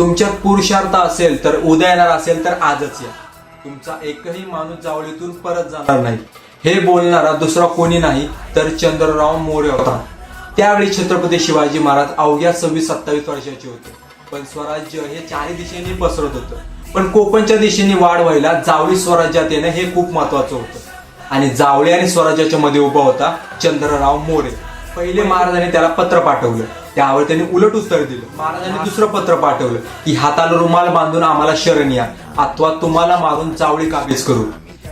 तुमच्यात पुरुषार्थ असेल तर उद्या येणार असेल तर आजच या. तुमचा एकही माणूस जावळीतून परत जाणार नाही. हे बोलणारा दुसरा कोणी नाही तर चंद्रराव मोरे होता. त्यावेळी छत्रपती शिवाजी महाराज अवघ्या सव्वीस सत्तावीस वर्षाचे होते. पण स्वराज्य हे चारही दिशेने पसरत होतं. पण कोकणच्या दिशेने वाढ व्हायला जावळी स्वराज्यात येणं हे खूप महत्वाचं होतं. आणि जावळी आणि स्वराज्याच्या मध्ये उभा होता चंद्रराव मोरे. पहिले महाराजांनी त्याला पत्र पाठवलं. त्यावर त्यांनी उलट उत्तर दिलं. महाराजांनी दुसरं पत्र पाठवलं की हाताला रुमाल बांधून आम्हाला शरण या. अथवा तुम्हाला मारून जावळी काबीज करू.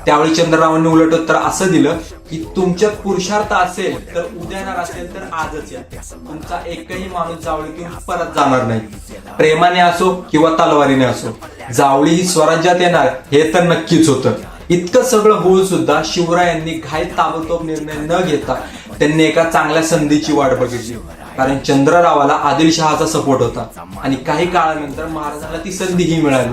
त्यावेळी चंद्ररावांनी उलट उत्तर असं दिलं की तुमच्यात पुरुषार्थ असेल तर उद्या येणार असेल तर आजच या. तुमचा एकही माणूस जावळीतून परत जाणार नाही. प्रेमाने असो किंवा तलवारीने असो जावळी ही स्वराज्यात येणार हे तर नक्कीच होतं. इतकं सगळं होऊन सुद्धा शिवरायांनी घाईत ताबडतोब निर्णय न घेता त्यांनी एका चांगल्या संधीची वाट बघितली. कारण चंद्ररावाला आदिलशहाचा सपोर्ट होता. आणि काही काळानंतर महाराजाला ती संधीही मिळाली.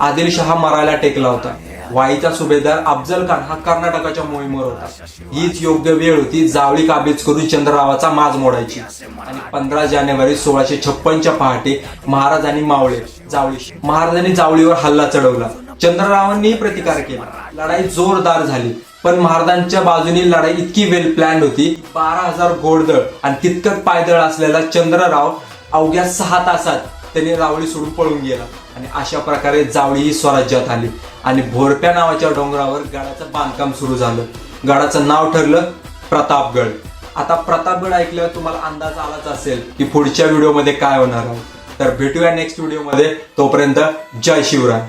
आदिलशहा मरायला टेकला होता. वाईचा सुभेदार अफजल खान हा कर्नाटकाच्या मोहिमेवर होता. हीच योग्य वेळ होती जावळी काबीज करून चंद्ररावाचा माज मोडायची. आणि पंधरा जानेवारी सोळाशे छप्पनच्या पहाटे महाराज आणि मावळे जावळी महाराजांनी जावळीवर हल्ला चढवला. चंद्ररावांनी प्रतिकार केला. लढाई जोरदार झाली. पण महाराजांच्या बाजूनी लढाई इतकी वेल प्लॅन होती बारा हजार घोडदळ आणि तितकंच पायदळ असलेला चंद्रराव अवघ्या सहा तासात त्यांनी रावळी सोडून पळून गेला. आणि अशा प्रकारे जावळी ही स्वराज्यात आली. आणि भोरप्या नावाच्या डोंगरावर गडाचं बांधकाम सुरू झालं. गडाचं नाव ठरलं प्रतापगड. आता प्रतापगड ऐकल्यावर तुम्हाला अंदाज आलाच असेल की पुढच्या व्हिडिओमध्ये काय होणार आहे. तर भेटूया नेक्स्ट व्हिडिओमध्ये तोपर्यंत जय शिवराय.